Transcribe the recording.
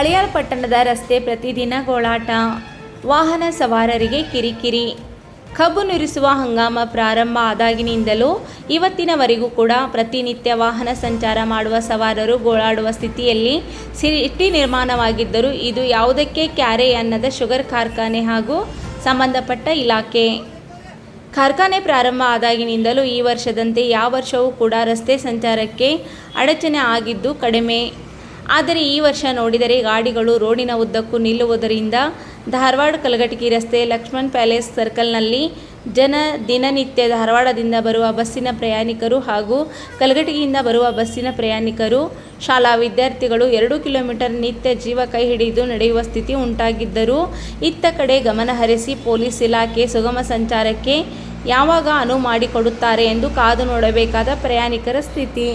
ಹಳಿಯಾಳ ಪಟ್ಟಣದ ರಸ್ತೆ ಪ್ರತಿದಿನ ಗೋಳಾಟ. ವಾಹನ ಸವಾರರಿಗೆ ಕಿರಿಕಿರಿ. ಕಬ್ಬು ನುರಿಸುವ ಹಂಗಾಮ ಪ್ರಾರಂಭ ಆದಾಗಿನಿಂದಲೂ ಇವತ್ತಿನವರೆಗೂ ಕೂಡ ಪ್ರತಿನಿತ್ಯ ವಾಹನ ಸಂಚಾರ ಮಾಡುವ ಸವಾರರು ಗೋಳಾಡುವ ಸ್ಥಿತಿಯಲ್ಲಿ ಸಿಟಿ ನಿರ್ಮಾಣವಾಗಿದ್ದರೂ ಇದು ಯಾವುದಕ್ಕೆ ಕ್ಯಾರೆ ಅನ್ನದ ಶುಗರ್ ಕಾರ್ಖಾನೆ ಹಾಗೂ ಸಂಬಂಧಪಟ್ಟ ಇಲಾಖೆ. ಕಾರ್ಖಾನೆ ಪ್ರಾರಂಭ ಆದಾಗಿನಿಂದಲೂ ಈ ವರ್ಷದಂತೆ ಯಾವ ವರ್ಷವೂ ಕೂಡ ರಸ್ತೆ ಸಂಚಾರಕ್ಕೆ ಅಡಚಣೆ ಆಗಿದ್ದು ಕಡಿಮೆ. ಆದರೆ ಈ ವರ್ಷ ನೋಡಿದರೆ ಗಾಡಿಗಳು ರೋಡಿನ ಉದ್ದಕ್ಕೂ ನಿಲ್ಲುವುದರಿಂದ ಧಾರವಾಡ ಕಲಘಟಗಿ ರಸ್ತೆ ಲಕ್ಷ್ಮಣ್ ಪ್ಯಾಲೇಸ್ ಸರ್ಕಲ್ನಲ್ಲಿ ಜನ ದಿನನಿತ್ಯ ಧಾರವಾಡದಿಂದ ಬರುವ ಬಸ್ಸಿನ ಪ್ರಯಾಣಿಕರು ಹಾಗೂ ಕಲಘಟಗಿಯಿಂದ ಬರುವ ಬಸ್ಸಿನ ಪ್ರಯಾಣಿಕರು, ಶಾಲಾ ವಿದ್ಯಾರ್ಥಿಗಳು ಎರಡು ಕಿಲೋಮೀಟರ್ ನಿತ್ಯ ಜೀವ ಕೈ ಹಿಡಿದು ನಡೆಯುವ ಸ್ಥಿತಿ ಉಂಟಾಗಿದ್ದರೂ ಇತ್ತ ಕಡೆ ಗಮನಹರಿಸಿ ಪೊಲೀಸ್ ಇಲಾಖೆ ಸುಗಮ ಸಂಚಾರಕ್ಕೆ ಯಾವಾಗ ಅನುವು ಮಾಡಿಕೊಡುತ್ತಾರೆ ಎಂದು ಕಾದು ನೋಡಬೇಕಾದ ಪ್ರಯಾಣಿಕರ ಸ್ಥಿತಿ.